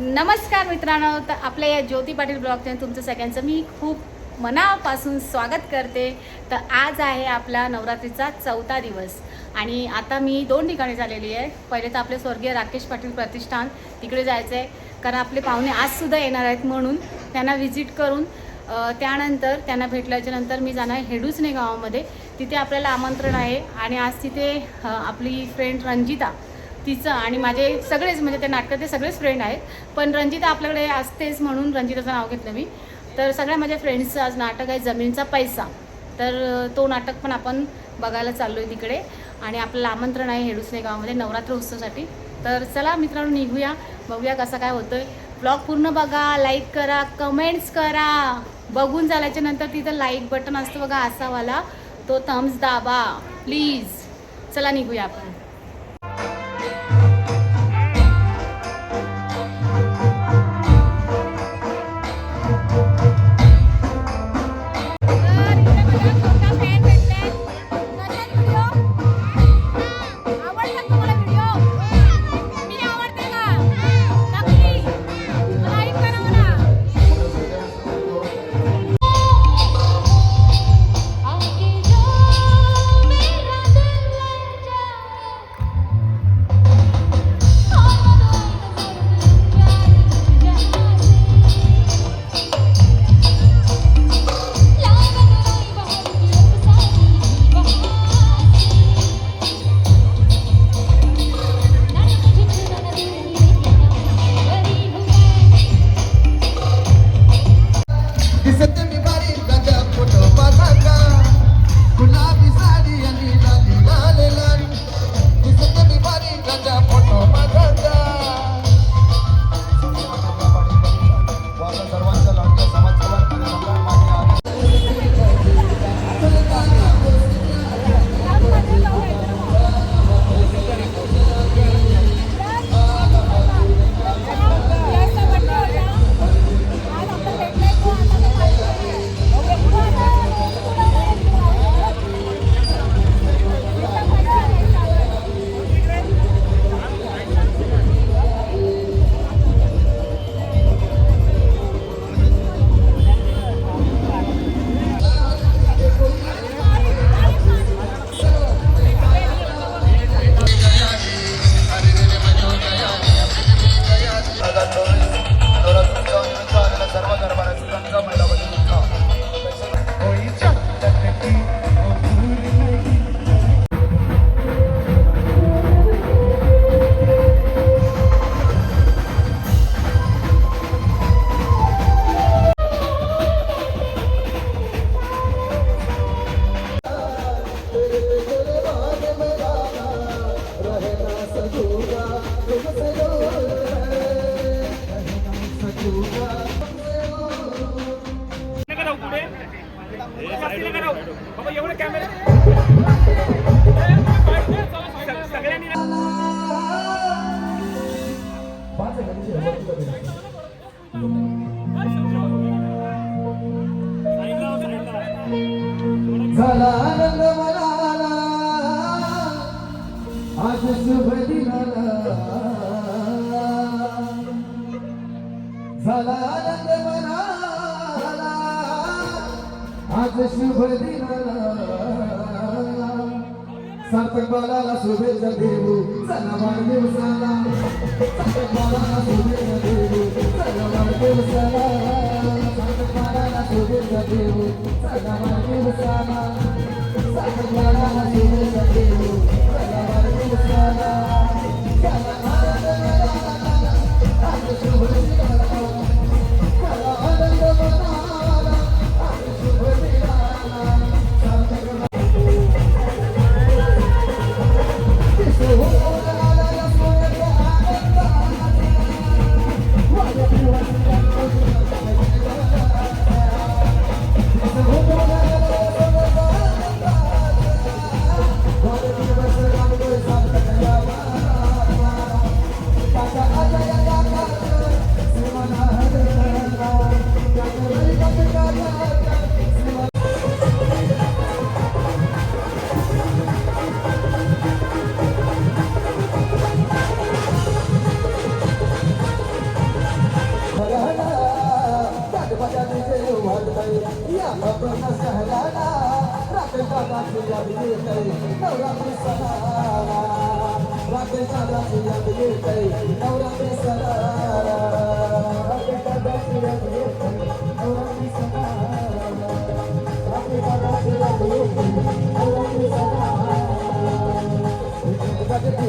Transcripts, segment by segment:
नमस्कार मित्रांनो तर आपल्या या ज्योती पाटील ब्लॉगने तुमचं सगळ्यांचं मी खूप मनापासून स्वागत करते. तर आज आहे आपला नवरात्रीचा चौथा दिवस आणि आता मी दोन ठिकाणी झालेली आहे. पहिले तर आपले स्वर्गीय राकेश पाटील प्रतिष्ठान तिकडे जायचं आहे कारण आपले पाहुणे आजसुद्धा येणार आहेत म्हणून त्यांना व्हिजिट करून त्यानंतर त्यांना भेटल्याच्या नंतर मी जाणार आहे हेडूसने गावामध्ये. तिथे आपल्याला आमंत्रण आहे आणि आज तिथे आपली फ्रेंड रंजिता तिचं आणि माझे सगळेच म्हणजे ते नाटकातले सगळेच फ्रेंड आहेत. पण रंजिता आपल्याकडे असतेच म्हणून रंजिताचं नाव घेतलं मी. तर सगळ्या माझ्या फ्रेंड्सचं आज नाटक आहे जमिनीचा पैसा. तर तो नाटक पण आपण बघायला चाललो आहे तिकडे. आणि आपल्याला आमंत्रण आहे हेडुसने गावामध्ये नवरात्र उत्सवासाठी. तर चला मित्रांनो निघूया. बघूया कसं काय होतंय. ब्लॉग पूर्ण बघा लाईक करा कमेंट्स करा. बघून झाल्याच्यानंतर तिथं लाईक बटन असतं बघा असावाला. तो थम्स दाबा प्लीज चला निघूया आपण. झाला आनंद मनाला आज शुभ दिनाला सार्थक बालाला शुभेच्छा देऊ चला वाढदिवसाला सार्थक बालाला शुभेच्छा देऊ चला वाढदिवसाला सार्थक बालाला शुभेच्छा देऊ चला वाढदिवसाला सार्थक बालाला शुभेच्छा देऊ चला वाढदिवसाला चला वाढदिवसाला, आज शुभ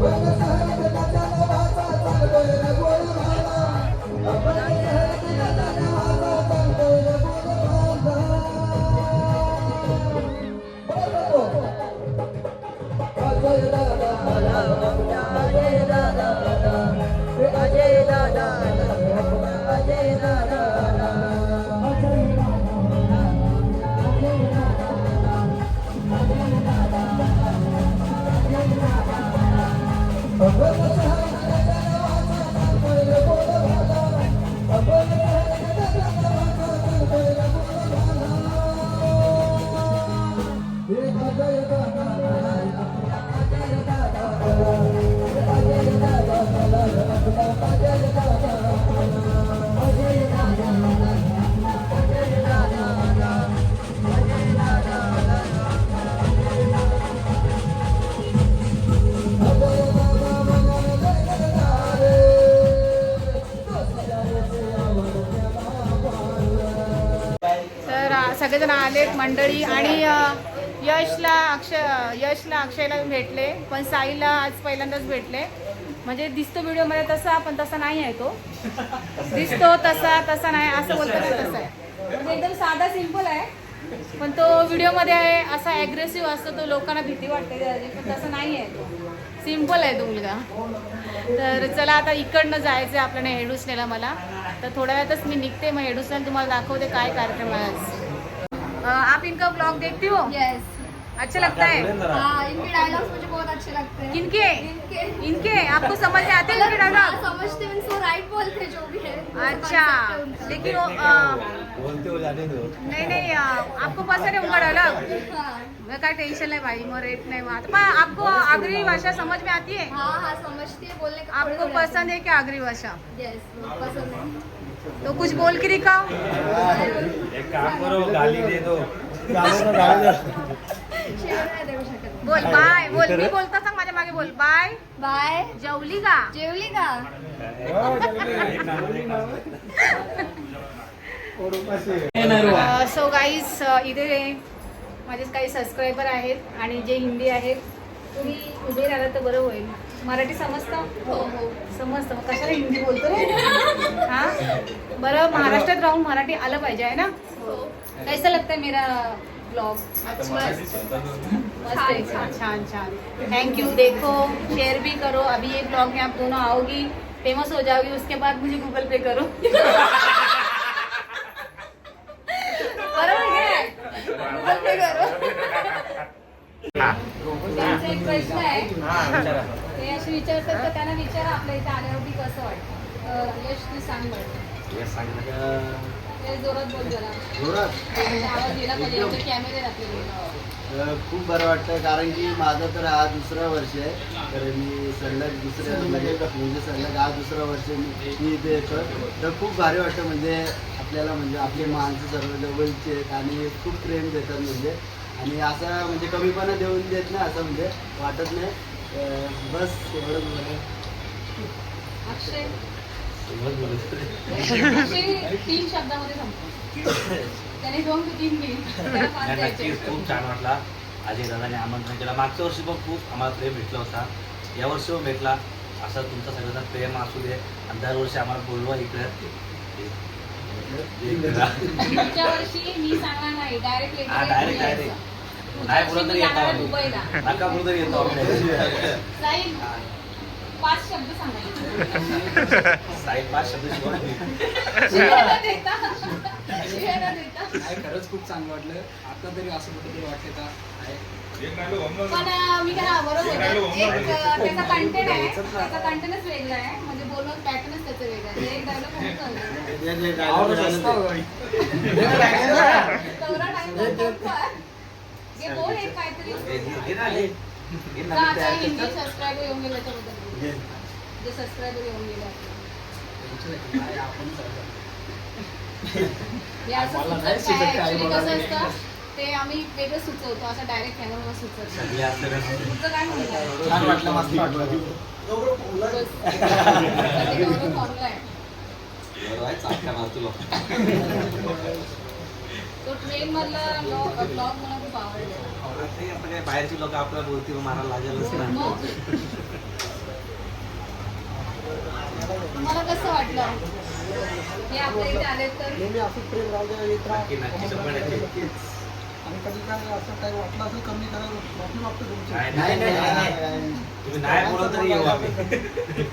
तर आलेत मंडळी आणि यशला अक्षय यशला अक्षयला भेटले पण साईला आज पहिल्यांदाच भेटले. म्हणजे दिसतो व्हिडिओमध्ये तसा पण तसा नाही आहे तो. दिसतो तसा तसा नाही असं बोलतो ना तसा आहे. म्हणजे एकदम साधा सिंपल आहे. पण तो व्हिडिओमध्ये आहे असा ॲग्रेसिव्ह असतो तो लोकांना भीती वाटते पण तसं नाही आहे तो. सिंपल आहे तो मुलगा. तर चला आता इकडनं जायचं आहे आपल्याला हेडूसनेला मला. तर थोड्या वेळातच मी निघते मग हेडूसने तुम्हाला दाखवते काय कार्यक्रम आहे आप इनका ब्लॉग देखती हो? यस अच्छा लगता है? हाँ इनके डायलॉग्स मुझे बहुत अच्छे लगते हैं। किनके इनके। इनके? आपको समझ में आते हैं इनके हाँ, डायलॉग समझते वो राइट बोलते जो भी है। अच्छा। है। लेकिन वो बोलते हो जाने दो। नहीं नहीं आपको पसंद है उनका डायलॉग हाँ। मैं काय टेंशन है भाई मग रेट नाही मग पण आपको आगरी भाषा समझ में आती है? हाँ हाँ समझती है बोलने का आपको पसंद है। क्या आगरी भाषा? यस पसंद है। तो कुछ बोल के दिखाओ। एक काम करो गाली दे दो। बोल बाय बोल मी बोलता सांग माझ्या मागे बोल. बाय बाय जेवली का जेवली का सो गाईज इथे माझे काही सबस्क्रायबर आहेत आणि जे हिंदी आहेत तुम्ही उभे राहिला तर बरं होईल. मराठी समजतं? हो हो. समजतं. मग कशाला हिंदी बोलतो रे? हा? बरं महाराष्ट्रात राहून मराठी आलं पाहिजे आहे ना? कैसा लगता है मेरा ब्लॉग छान छान. छान थैंक यू देखो शेयर भी करो. अभी ये ब्लॉग में आप दोनों आओगी फ़ेमस हो जाओगी उसके बाद मुझे गूगल पे करो. बरोबर गूगल पे करो. त्यांचा एक प्रश्न आहे. ते असे विचारतात तर त्यांना विचारा आपल्या इथे आल्यावरती कसं वाटतं. अं, यश तू सांग बरं. ते जोरात बोल जरा. जोरात? म्हणजे आवाज गेला पाहिजे एवढे कॅमेरे आपल्याकडे अ, खूप बरं वाटतं कारण की माझं तर हा दुसरा वर्ष आहे. तर मी सलग दुसऱ्या म्हणजे म्हणजे सलग हा दुसरा वर्ष मी मी इथे येतो तर खूप भारी वाटतं म्हणजे आपल्याला म्हणजे आपले माणसं सर्व जवळचे आहेत आणि खूप प्रेम देतात म्हणजे आणि असं म्हणजे कमीपणा देऊन देत नाही असं म्हणजे वाटत नाही. बस एवढंच तीन शब्दामध्ये संपतो. त्याने दोन ते तीन घेईल त्याला पाच नाही, द्यायचे. नक्कीच खूप छान वाटला. अजय दादाने आमंत्रण केलं. मागच्या वर्षी पण खूप आम्हाला प्रेम भेटला होता. या वर्षी पण भेटला. असं तुमचा सगळ्यांचा प्रेम असू दे. आणि दरवर्षी आम्हाला बोलवा इकडे. वर्षी मी सांगणार नाही. डायरेक्ट हा डायरेक्ट डायरेक्ट नाही बोलत तरी येतो आम्ही. दुबईला. नका बोलत तरी येतो आम्ही. जाईल पाच पाच शब्द सांगायचे साहेब पाच शब्द शिकवले शिव्या न देता. शिव्या न देता. नाही खरंच खूप चांगलं वाटलं. आता तरी असं कुठेतरी वाटतं का? आहे. एक डायलॉग होऊन जातो. पण अं, मी काय बरोबर शिकायला आहे. होऊन एक जातं. अं, त्याचा कंटेंट आहे. त्याचा कंटेंटच वेगळा आहे. म्हणजे बोलून पॅटर्नच त्याचं वेगळं आहे. एक डायलॉग आवडत असतं. तेवढा ते. आम्ही वेगळं सुचवतो असं डायरेक्ट कॅमेरावर कसं. तुमचं काय थांबलाय आहे. बरोबर आहे, चाटका मारतो लोक. तो ट्रेन मधला ब्लॉग मला खूप आवडला. ते आता काय बाहेरची लोक आपल्या बोलतील मारायला लागेलच तुम्हाला कसं वाटलं? हे आपल्या इथे तर? टक्के. आणि कधी काय असं काही वाटलं असेल कमी करा माफी मागतो तुमची नाही नाही नाही नाही नाही. नाही, नाही. नाही. तुम्ही नाही बोलत तरी येऊ आम्ही.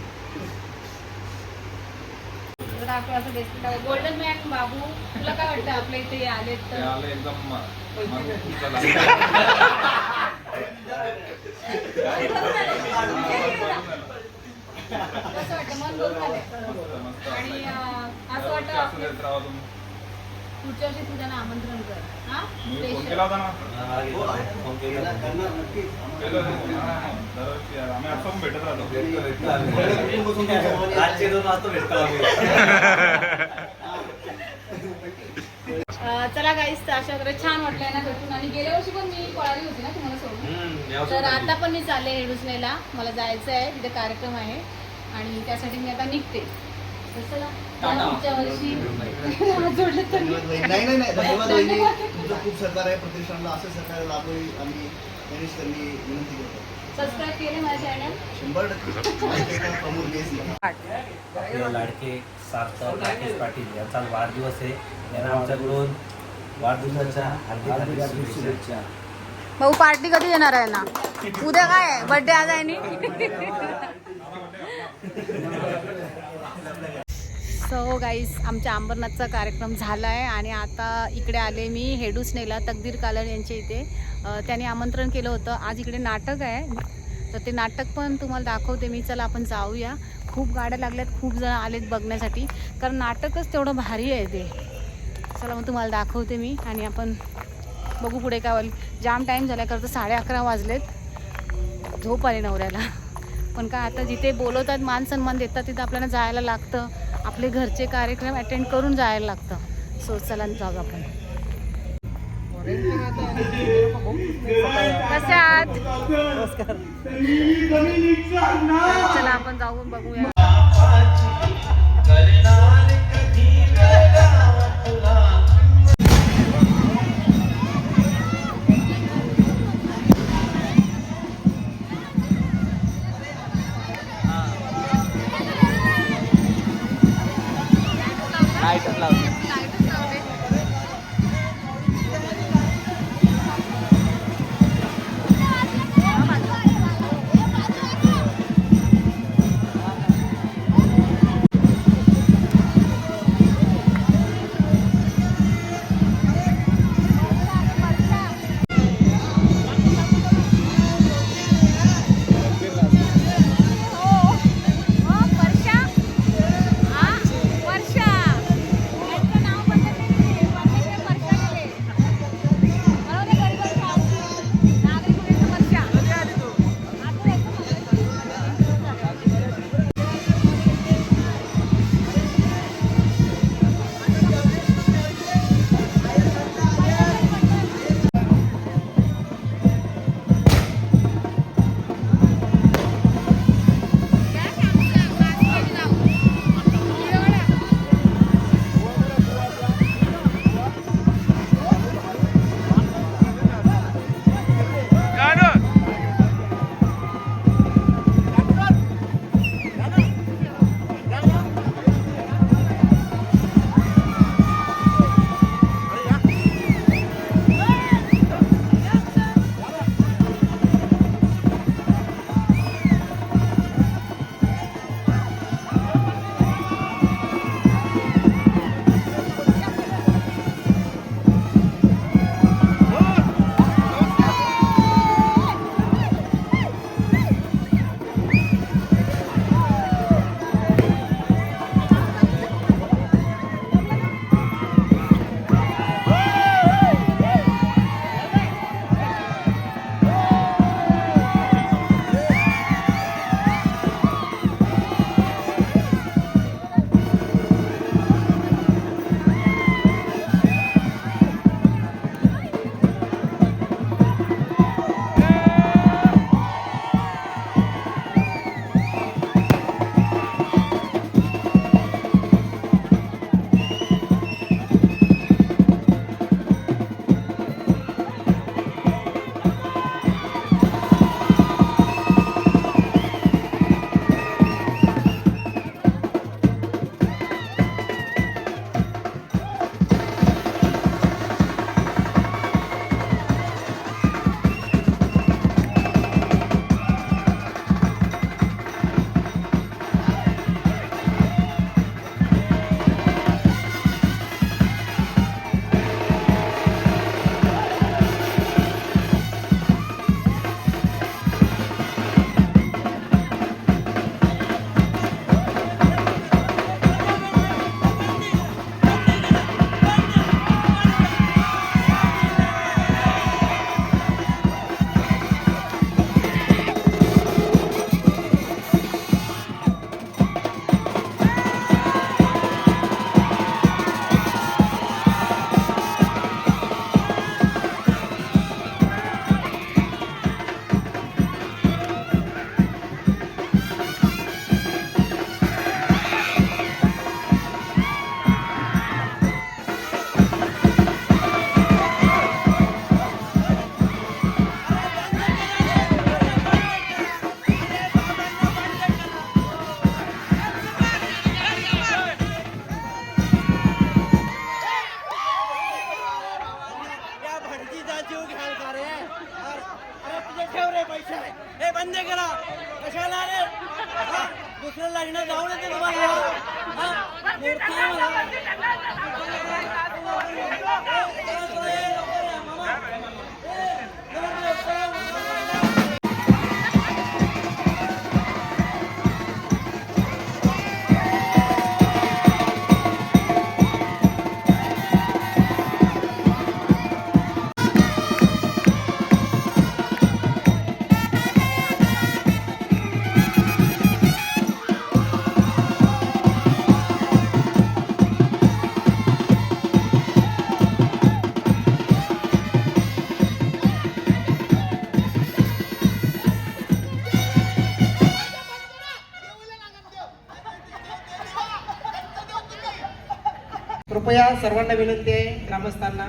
असं गोल्डन मॅन बाबू तुला काय वाटतं? आपल्या इथे आलेत ते तर आलं एकदम. कसं वाटतं? मन मस्त. आणि असं वाटतं असं आपलं देत राहा तुम्ही. पुढच्या वर्षी तुझ्याला आमंत्रण कर. हा? मी फोन Special. केला होता ना. मला घेतलं, फोन केला. करणार नक्की. केलं होतं. हा, हा. दरवर्षी यार. आम्ही असं पण भेटत राहतो. रातचे दोन वाजता भेटतो आम्ही. अं, चला गाईस तर अशा प्रकारे छान वाटलंय ना भेटून. आणि गेल्या वर्षी पण मी पळाली होती ना तुम्हाला सोडून तर आता पण मी चालले हेडुसनेला मला जायचं आहे तिथे कार्यक्रम आहे. आणि त्यासाठी मी आता निघते. नाही नाही नाही. धन्यवाद वहिनी. धन्यवाद. तुमचं खूप सहकार्य आहे. प्रतिष्ठानला असं आम्ही गणेश त्यांनी विनंती करतो. शंभर टक्के. लाडके सार्थक राकेश पाटील यांचा वाढदिवस आहे. यांना आमच्याकडून वाढदिवसाच्या हार्दिक हार्दिक शुभेच्छा. भाऊ पार्टी कधी येणार आहे ना? उद्या काय आहे? बर्थडे आज आहे नी? सो गाईस आमच्या अंबरनाथचा कार्यक्रम झाला आहे आणि आता इकडे आले मी हेडुसनेला तकदीर कालन यांच्या इथे. त्याने त्यांनी आमंत्रण केलं होतं. आज इकडे नाटक आहे. तर ते नाटक पण तुम्हाला दाखवते. मी चला आपण जाऊया. खूप गाड्या लागल्यात. खूप जण आलेत बघण्यासाठी. कारण नाटकच तेवढं भारी आहे ते. चला मग तुम्हाला दाखवते मी आणि आपण बघू पुढे काय होईल. जाम टाईम झाला करता साडे अकरा वाजलेत. झोप आले नवऱ्याला. पण काय आता जिथे बोलवतात मान सन्मान देतात तिथं आपल्याला जायला लागतं. आपले घरचे कार्यक्रम अटेंड करून जायला लागतं. सो चला जाऊ आपण. कसे आहात चला आपण जाऊन बघूया. वर्षा वर्षा सर्वांना विनंती आहे ग्रामस्थांना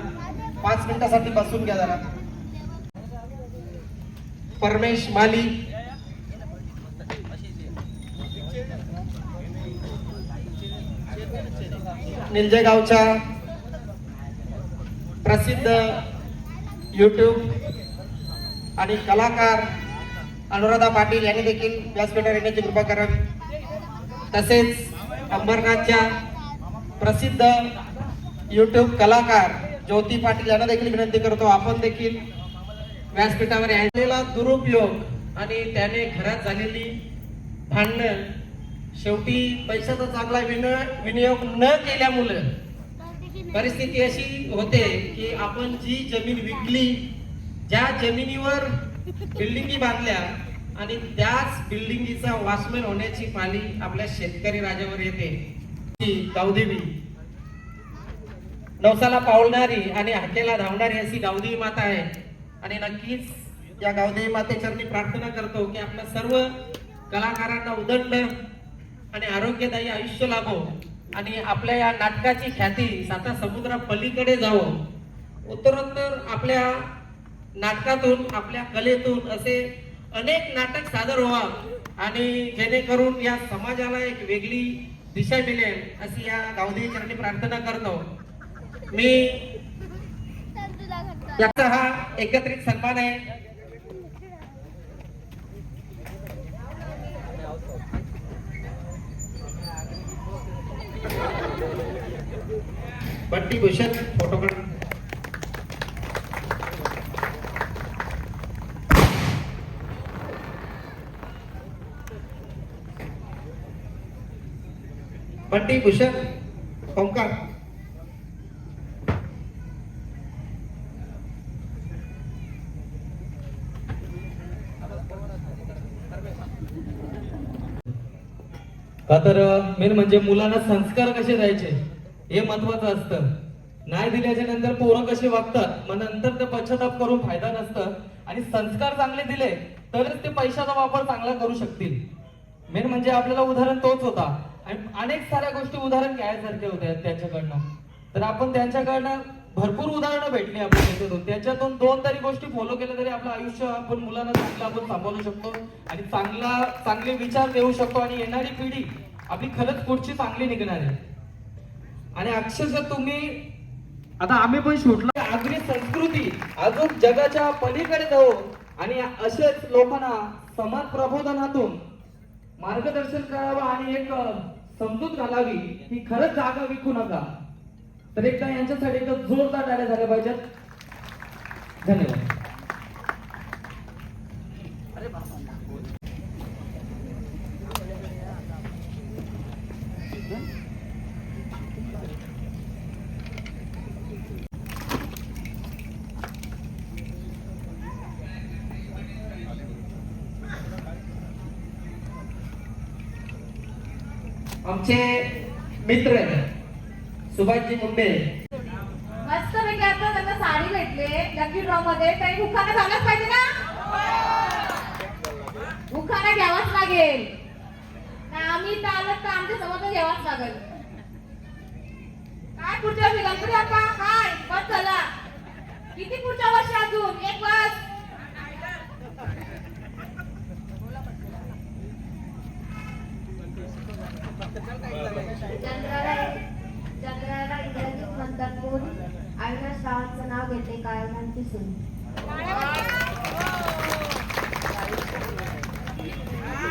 पाच मिनिटासाठी बसून घ्या जरा. परमेश माली निलजेगावच्या प्रसिद्ध युट्यूब आणि कलाकार अनुराधा पाटील यांनी देखील व्यासपीठावर येण्याची कृपा करावी. तसेच अंबरनाथच्या प्रसिद्ध युट्यूब कलाकार ज्योती पाटील यांना देखील विनंती करतो. आपण देखील व्यासपीठावर यायला दुरुपयोग आणि त्याने घरात झालेली भांडणं शेवटी पैशाचा चांगला विन- विनियोग न केल्यामुळं परिस्थिती अशी होते की आपण जी जमीन विकली ज्या जमिनीवर बिल्डिंगी बांधल्या आणि त्याच बिल्डिंगीचा वॉचमॅन होण्याची पाली आपल्या शेतकरी राजावर येते. ती गावदेवी नवसाला पावणारी आणि हाकेला धावणारी अशी गावदेवी माता आहे. आणि नक्कीच या गावदेवी मातेचरणी प्रार्थना करतो की आपल्या सर्व कलाकारांना उदंड आणि आरोग्यदायी आयुष्य लाभो. आणि आपल्या या नाटकाची ख्याती साता समुद्रा पलीकडे जावं. उत्तरोत्तर आपल्या नाटकातून आपल्या कलेतून असे अनेक नाटक सादर व्हा आणि जेणेकरून या समाजाला एक वेगळी दिशा मिळेल अशी या गावदेवी चरणी प्रार्थना करतो. मी याचा हा एकत्रित सन्मान आहे. बंटी भूषण फोटोग्राफ. बंटी भूषण ओंकार. का तर मेन म्हणजे मुलांना संस्कार कसे द्यायचे हे महत्वाचं असतं. नाही दिल्याच्या नंतर पोरं कसे वागतात मग नंतर ते पश्चाताप करून फायदा नसतं. आणि संस्कार चांगले दिले तरच ते पैशाचा वापर चांगला करू शकतील. मेन म्हणजे आपल्याला उदाहरण तोच होता. आणि अनेक साऱ्या गोष्टी उदाहरण घ्यायसारख्या होत्या त्यांच्याकडनं. तर आपण त्यांच्याकडनं भरपूर उदाहरणं भेटली आपल्या त्याच्यातून त्याच्यातून दोन तरी गोष्टी फॉलो केल्या तरी आपलं आयुष्य आपण मुलांना चांगलं आपण सांभाळू शकतो आणि चांगला चांगले विचार देऊ शकतो आणि येणारी पिढी आपली खरंच पुढची चांगली निघणार आहे. आणि अक्षरशः तुम्ही आता आम्ही पण शूटला. आगरी संस्कृती अजून जगाच्या पलीकडे जाऊ आणि असेच लोकांना समाज प्रबोधनातून मार्गदर्शन करावं आणि एक समजूत घालावी ही खरंच जागा विकू नका. तर एकदा यांच्यासाठी एकदा जोरदार टाळ्या झाल्या पाहिजेत. धन्यवाद. आमचे मित्र सुभाषजी मुंडे मस्त पैकी आता त्यांना साडी भेटले. लकी ड्रॉ मध्ये. काही उखाणा झालाच पाहिजे ना? उखाणा घ्यावाच लागेल. आम्ही इथं आलो तर आमच्यासमोर घ्यावाच लागेल. काय पुढच्या वर्षी गणपती बाप्पा काय? बस चला. किती पुढच्या वर्षी अजून? एक बस.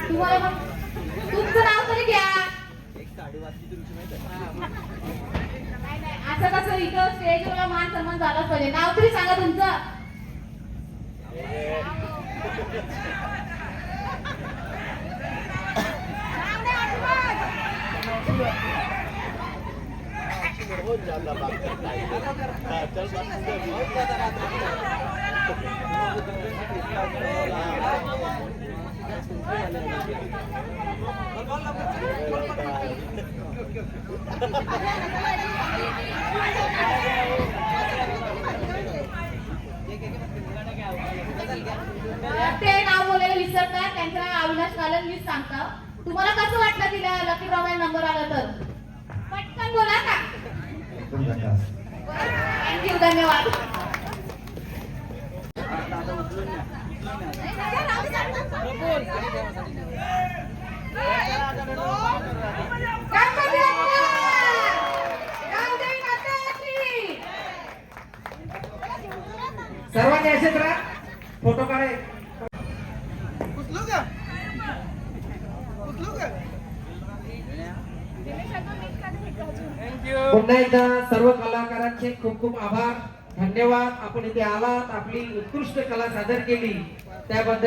तुम्हाला तुमचं नाव तरी घ्या असं कसं इथं स्टेजवर मान सन्मान झालाच पाहिजे नाव तरी सांगा तुमचं ते नाव बोलायला विसरताय त्यांचं नाव अविनाश कालन मीच सांगता. तुम्हाला कसं वाटलं तिला? लकी ड्रॉ नंबर आला तर. पटकन बोला का थँक्यू धन्यवाद गणपती बाप्पा! गावदेवी माता की! सर्वांनी असेच राहा फोटो काढाय पुन्हा एकदा सर्व कलाकारांचे खूप खूप आभार. धन्यवाद. आपण इथे आलात. आपली उत्कृष्ट कला सादर केली. त्याबद्दल